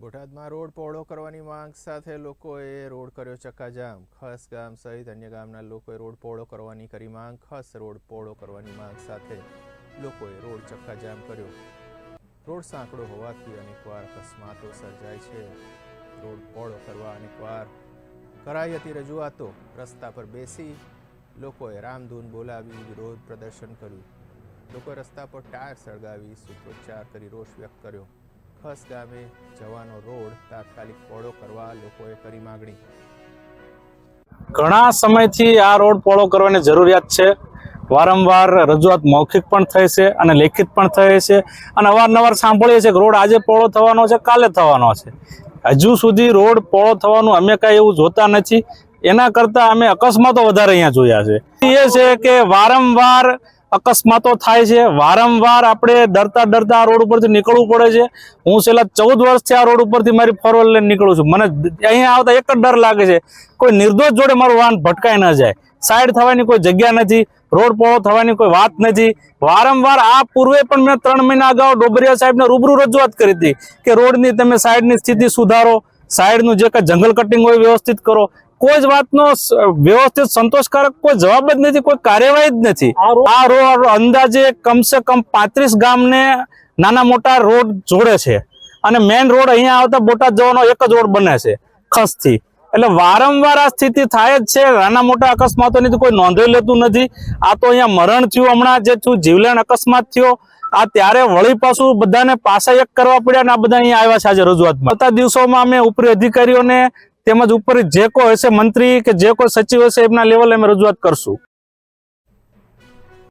બોટાદમાં રોડ પહોળો કરવાની માંગ સાથે લોકોએ રોડ કર્યો ચક્કાજામ. ખસ ગામ સહિત અન્ય ગામના લોકોએ રોડ પહોળો કરવાની કરી માંગ. ખસ રોડ પહોળો કરવાની માંગ સાથે લોકોએ રોડ ચક્કાજામ કર્યો. રોડ સાંકડો હોવાથી અનેકવાર અકસ્માતો સર્જાય છે. રોડ પહોળો કરવા અનેકવાર કરાઈ હતી રજૂઆતો રસ્તા પર બેસી લોકોએ રામધૂન બોલાવી વિરોધ પ્રદર્શન કર્યું. લોકોએ રસ્તા પર ટાયર સળગાવી સૂત્રોચ્ચાર કરી રોષ વ્યક્ત કર્યો. ખસ ગામે જવાનો રોડ તાત્કાલિક પહોળો કરવા લોકોએ કરી માગણી. ઘણા સમયથી આ રોડ પહોળો કરવાની જરૂરિયાત છે. વારંવાર રજૂઆત મૌખિક પણ થઈ છે અને લેખિત પણ થઈ છે અને અવારનવાર સાંભળીએ છીએ કે રોડ આજે પહોળો થવાનો છે, કાલે થવાનો છે. હજુ સુધી રોડ પહોળો થવાનું અમે કાંઈ એવું જોતા નથી. એના કરતાં અમે અકસ્માતો વધારે અહીંયા જોયા છે. એ છે કે વારંવાર અકસ્માતો થાય છે. વારંવાર આપણે ડરતા ડરતા આ રોડ ઉપરથી નીકળવું પડે છે. હું છેલ્લા ચૌદ વર્ષથી આ રોડ ઉપરથી મારી ફોર લઈને નીકળું છું. મને અહીંયા આવતા એક જ ડર લાગે છે. કોઈ નિર્દોષ જોડે મારું વાહન ભટકાઈ ન જાય. સાઈડ થવાની કોઈ જગ્યા નથી. રોડ પહોળો થવાની કોઈ વાત નથી. વારંવાર આ પૂર્વે પણ મેં ત્રણ મહિના અગાઉ ડોબરિયા સાહેબને રૂબરૂ રજૂઆત કરી હતી કે રોડની તમે સાઈડની સ્થિતિ સુધારો. સાઈડનું જે કાંઈ જંગલ કટિંગ હોય વ્યવસ્થિત કરો. કોઈ જ વાતનો વ્યવસ્થિત સંતોષકારક કોઈ જવાબ જ નથી કોઈ કાર્યવાહી જ નથી. આ રોડ અંદાજે કમસે કમ પાંત્રીસ ગામને નાના મોટા રોડ જોડે છે. અને મેઇન રોડ અહીંયા આવતા બોટાદ જવાનો એક જ રોડ બને છે ખસથી. એટલે વારંવાર આ સ્થિતિ થાય જ છે. નાના મોટા અકસ્માતોની તો કોઈ નોંધાઈ લેતું નથી. આ તો અહીંયા મરણ થયું હમણાં જે થયું, જીવલેણ અકસ્માત થયો. આ ત્યારે વળી પાછું બધાને પાછા એક કરવા પડ્યા ને આ બધા અહીંયા આવ્યા છે આજે રજૂઆતમાં. આવતા દિવસોમાં અમે ઉપરી અધિકારીઓને તેમજ ઉપર જે કોઈ હશે મંત્રી કે જે કોઈ સચિવ હશે એમના લેવલે અમે રજૂઆત કરશું.